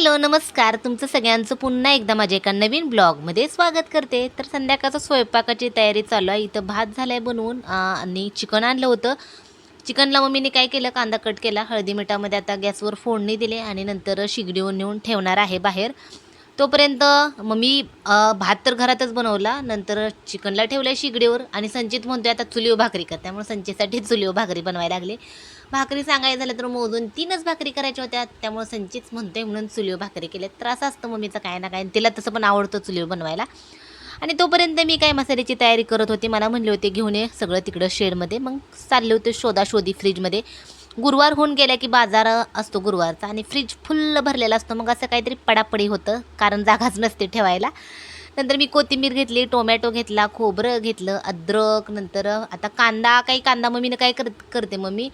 Hello नमस्कार. तुमचं सगळ्यांचं पुन्हा एकदा माझ्या एका नवीन ब्लॉगमध्ये स्वागत करते. तर संध्याकाळचं स्वयंपाकाची तयारी चालू आहे. इथं भात झाला आहे बनवून आणि चिकन आणलं होतं. चिकनला मम्मीने काय केलं? कांदा कट केला हळदी मिठामध्ये आता गॅसवर फोडणी दिले आणि नंतर शिगडीवर नेऊन ठेवणार आहे बाहेर. तोपर्यंत मग मी भात तर घरातच बनवला नंतर चिकनला ठेवलं शिगडीवर आणि संचित म्हणतोय आता चुलीव भाकरी कर. त्यामुळे संचितसाठी चुलीव भाकरी बनवायला लागले. भाकरी सांगायचं झालं तर मोजून तीनच भाकरी करायच्या होत्या. त्यामुळे संचित म्हणतोय म्हणून चुलीव भाकरी केल्या त्रास असतं मम्मीचं काय ना काय. तिला तसं पण आवडतं चुलीव बनवायला. आणि तोपर्यंत मी काय मसाल्याची तयारी करत होते. मला म्हणले होते घेऊन ये सगळं तिकडं शेडमध्ये. मग चालले होते शोधाशोधी फ्रीजमध्ये. गुरुवार होऊन गेल्या की बाजार असतो गुरुवारचा आणि फ्रीज फुल्ल भरलेला असतो. मग असं काहीतरी पडापडी होतं कारण जागाच नसते ठेवायला. नंतर मी कोथिंबीर घेतली टोमॅटो घेतला खोबरं घेतलं अद्रक नंतर आता कांदा काही कांदा मम्मीनं काय कर करते मम्मी?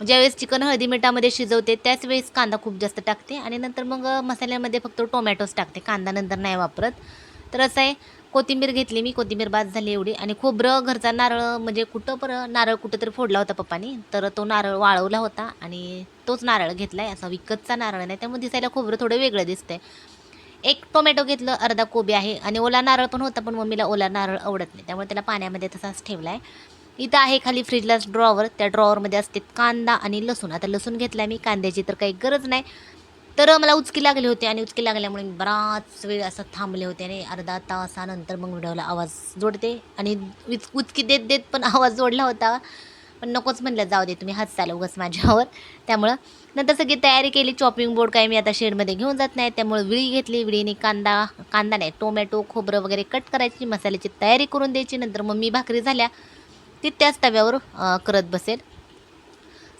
ज्यावेळेस चिकन हळदी मिठामध्ये शिजवते त्याच वेळेस कांदा खूप जास्त टाकते आणि नंतर मग मसाल्यामध्ये फक्त टोमॅटोच टाकते. कांदा नंतर नाही वापरत. तर असं आहे कोथिंबीर घेतली मी कोथिंबीर बाद झाली एवढी. आणि खोबरं घरचा नारळ म्हणजे कुठं बरं नारळ कुठं तरी फोडला होता पप्पानी तर तो नारळ वाळवला होता आणि तोच नारळ घेतला आहे असा विकतचा नारळ नाही त्यामुळे दिसायला खोबरं थोडं वेगळं दिसतंय. एक टोमॅटो घेतलं अर्धा कोबी आहे आणि ओला नारळ पण होता पण मम्मीला ओला नारळ आवडत नाही त्यामुळे त्याला पाण्यामध्ये तसाच ठेवला आहे इथं आहे खाली फ्रीजला ड्रॉवर त्या ड्रॉवरमध्ये असते कांदा आणि लसूण. आता लसूण घेतला मी कांद्याची तर काही गरज नाही. तर मला उचकी लागली होती आणि उचकी लागल्यामुळे मी बराच वेळ असं थांबले होते आणि अर्धा तासानंतर मग व्हिडिओला आवाज जोडते आणि उच उचकी देत देत पण आवाज जोडला होता. पण नकोच म्हणलं जाऊ दे तुम्ही हात चालू उगाच माझ्यावर. त्यामुळं नंतर सगळी तयारी केली चॉपिंग बोर्ड काय मी आता शेडमध्ये घेऊन जात नाही. त्यामुळे विळी घेतली विळीने कांदा कांदा नाही टोमॅटो खोबरं वगैरे कट करायची मसाल्याची तयारी करून द्यायची. नंतर मग मी भाकरी झाल्या ती त्याच तव्यावर करत बसेल.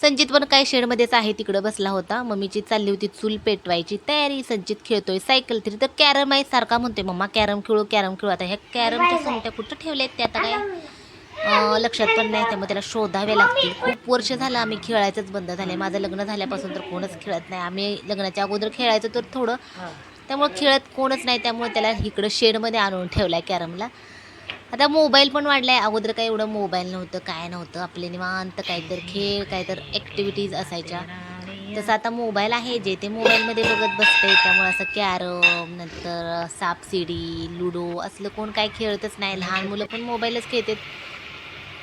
संचित पण काय शेडमध्येच आहे तिकडं बसला होता. मम्मीची चालली होती चूल पेटवायची. तयारी संचित खेळतोय सायकल तरी तर कॅरम आहे सारखा म्हणतोय मम्मा कॅरम खेळू कॅरम खेळू. आता ह्या कॅरमच्या सुमट्या कुठं ठेवल्यात त्या आता काय? लक्षात पण नाही त्यामुळे त्याला शोधावे लागतील. खूप वर्ष झालं आम्ही खेळायचंच बंद झालं माझं लग्न झाल्यापासून तर कोणच खेळत नाही. आम्ही लग्नाच्या अगोदर खेळायचो तर थोडं. त्यामुळे खेळत कोणच नाही त्यामुळे त्याला इकडं शेडमध्ये आणून ठेवला आहे कॅरमला. आता मोबाईल पण वाढला आहे अगोदर काय एवढं मोबाईल नव्हतं काय नव्हतं. आपले निवांत काहीतरी खेळ काहीतरी ॲक्टिव्हिटीज असायच्या. तसं आता मोबाईल आहे. जे ते मोबाईलमध्ये बघत बसते त्यामुळे असं कॅरम नंतर सापशिडी लुडो असलं कोण काय खेळतच नाही. लहान मुलं पण मोबाईलच खेळतात.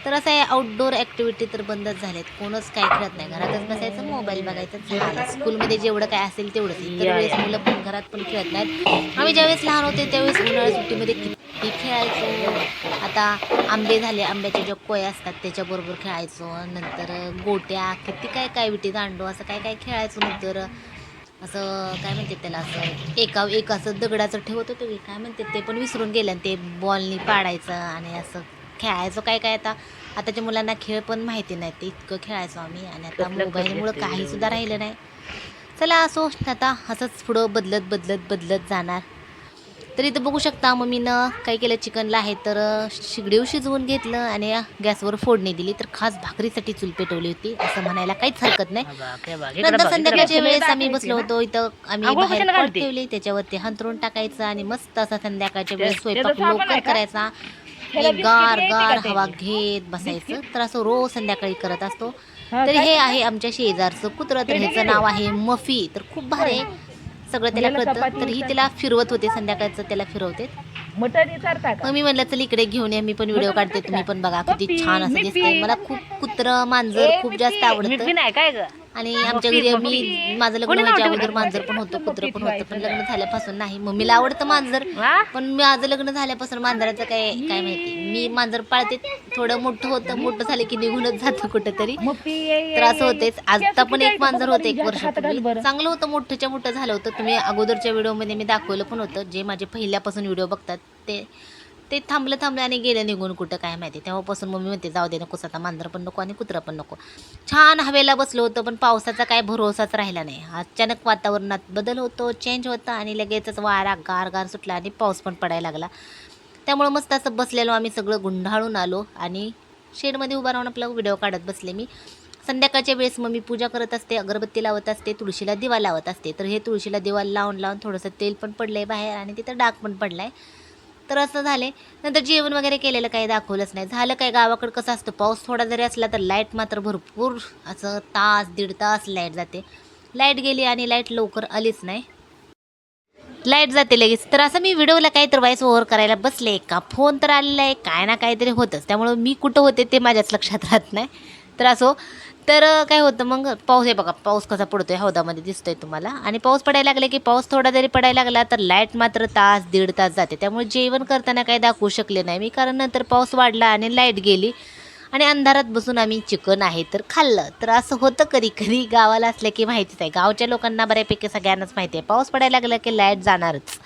तर असं आहे आउटडोअर ॲक्टिव्हिटी तर बंदच झाल्यात कोणच काय खेळत नाही. घरातच बसायचं मोबाईल बघायचं झालं स्कूलमध्ये जेवढं काय असेल तेवढंच. इतर वेळेस मुलं पण घरात पण खेळत नाहीत. आम्ही ज्यावेळेस लहान होते त्यावेळेस उन्हाळ्या सुट्टीमध्ये किती खेळायचो आता आंबे झाले आंब्याचे जे कोय असतात त्याच्याबरोबर खेळायचो नंतर गोट्या किती काय काय विटी दांडू असं काय काय खेळायचो नंतर. असं काय म्हणतात त्याला असं एका एक असं दगडाचं ठेवत होतं की काय म्हणतात ते पण विसरून गेलं आणि ते बॉलनी पाडायचं आणि असं खेळायचो काय काय आता. आताच्या मुलांना खेळ पण माहिती नाही ते इतकं खेळायचो आम्ही आणि आता मोबाईलमुळं काही सुद्धा राहिलं नाही. चला असो आता असंच पुढं बदलत बदलत बदलत जाणार. तर इथं बघू शकता मम्मीनं काय केलं चिकनला आहे तर शिगडीव शिजवून घेतलं आणि गॅसवर फोडणी दिली. तर खास भाकरीसाठी चूल पेटवली होती असं म्हणायला काहीच हरकत नाही. नंतर संध्याकाळच्या वेळेस आम्ही बसलो होतो इथं आम्ही बाहेर? ठेवली त्याच्यावरती हंतरून टाकायचं आणि मस्त असा संध्याकाळच्या वेळेस स्वयंपाक लवकर? करायचा गार गार हवा? घेत बसायचं. तर असं रोज संध्याकाळी करत असतो. तर? हे आहे आमच्या शेजारचं कुत्रं तर ह्याचं नाव आहे मफी. तर खूप भारी आहे. सगळं त्याला याला कळतं. तर ही त्याला फिरवत होते संध्याकाळचं त्याला फिरवते विचारता मग मी म्हणलं चल इकडे घेऊन ये मी पण व्हिडिओ काढते तुम्ही? पण बघा किती छान असं. दिसतंय. मला खूप कुत्र मांजर खूप. जास्त आवडतं. नाही काय ग? आणि आमच्या घरी. मी माझं लग्न व्हायच्या? अगोदर मांजर पण होतं कुत्र पण होतं पण. लग्न झाल्यापासून नाही मम्मीला आवडतं मांजर? पण माझं लग्न झाल्यापासून मांजराचं काय काय माहिती मी मांजर पाळते थोडं मोठं होतं मोठं झालं की निघूनच जातं कुठंतरी तर असं होतेच. आता पण एक मांजर होतं एक वर्षापूर्वी बरं. चांगलं होतं मोठंच्या मोठं झालं होतं तुम्ही अगोदरच्या व्हिडिओमध्ये मी दाखवलं पण होतं जे माझे पहिल्यापासून व्हिडिओ बघतात ते ते थांबलं थांबलं आणि गेलं निघून कुठं काय माहिती. तेव्हापासून मम्मी म्हणते जाऊ दे नकोस आता मांजर पण नको आणि कुत्रा पण नको. छान हवेला बसलो होतं पण पावसाचा काय भरोसाच राहिला नाही. अचानक वातावरणात बदल होतो चेंज होतं आणि लगेचच वारा गार गार सुटला आणि पाऊस पण पडायला लागला. त्यामुळं मस्त असं बसलेलो आम्ही सगळं गुंढाळून आलो आणि शेडमध्ये उभा राहून आपला व्हिडिओ काढत बसले मी. संध्याकाळच्या वेळेस मग मी पूजा करत असते अगरबत्ती लावत असते तुळशीला दिवा लावत असते. तर हे तुळशीला दिवा लावून लावून थोडंसं तेल पण पडलं आहे बाहेर आणि तिथं डाग पण पडला आहे तर असं झाले नंतर जेवण वगैरे केलेलं काही दाखवलंच नाही. झालं काय गावाकडं कसं असतं पाऊस थोडा जरी असला तर लाइट मात्र भरपूर असं तास दीड तास लाइट जाते. लाइट गेली आणि लाइट लवकर आलीच नाही. लाइट जाते लगेच. तर असं मी व्हिडिओला काही तर व्हॉइस ओव्हर करायला बसले. का फोन तर आलेला आहे काय ना काहीतरी होतंच. त्यामुळं मी कुठं होते ते माझ्याच लक्षात राहत नाही. तर असो तर काय होतं मग पाऊस आहे बघा पाऊस कसा पडतो आहे हौदामध्ये दिसतोय तुम्हाला. आणि पाऊस पडायला लागला की पाऊस थोडा जरी पडायला लागला तर लाइट मात्र तास दीड तास जाते. त्यामुळे जेवण करताना काही दाखवू शकले नाही मी कारण नंतर पाऊस वाढला आणि लाइट गेली. आणि अंधारात बसून आम्ही चिकन आहे तर खाल्लं. तर असं होतं कधी कधी गावाला असलं की माहितीच आहे. गावच्या लोकांना बऱ्यापैकी सगळ्यांनाच माहिती आहे. पाऊस पडायला लागला की लाइट जाणारच.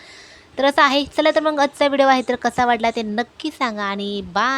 तर असं आहे. चला तर मग आजचा व्हिडिओ आहे तर कसा वाटला ते नक्की सांगा आणि बाय.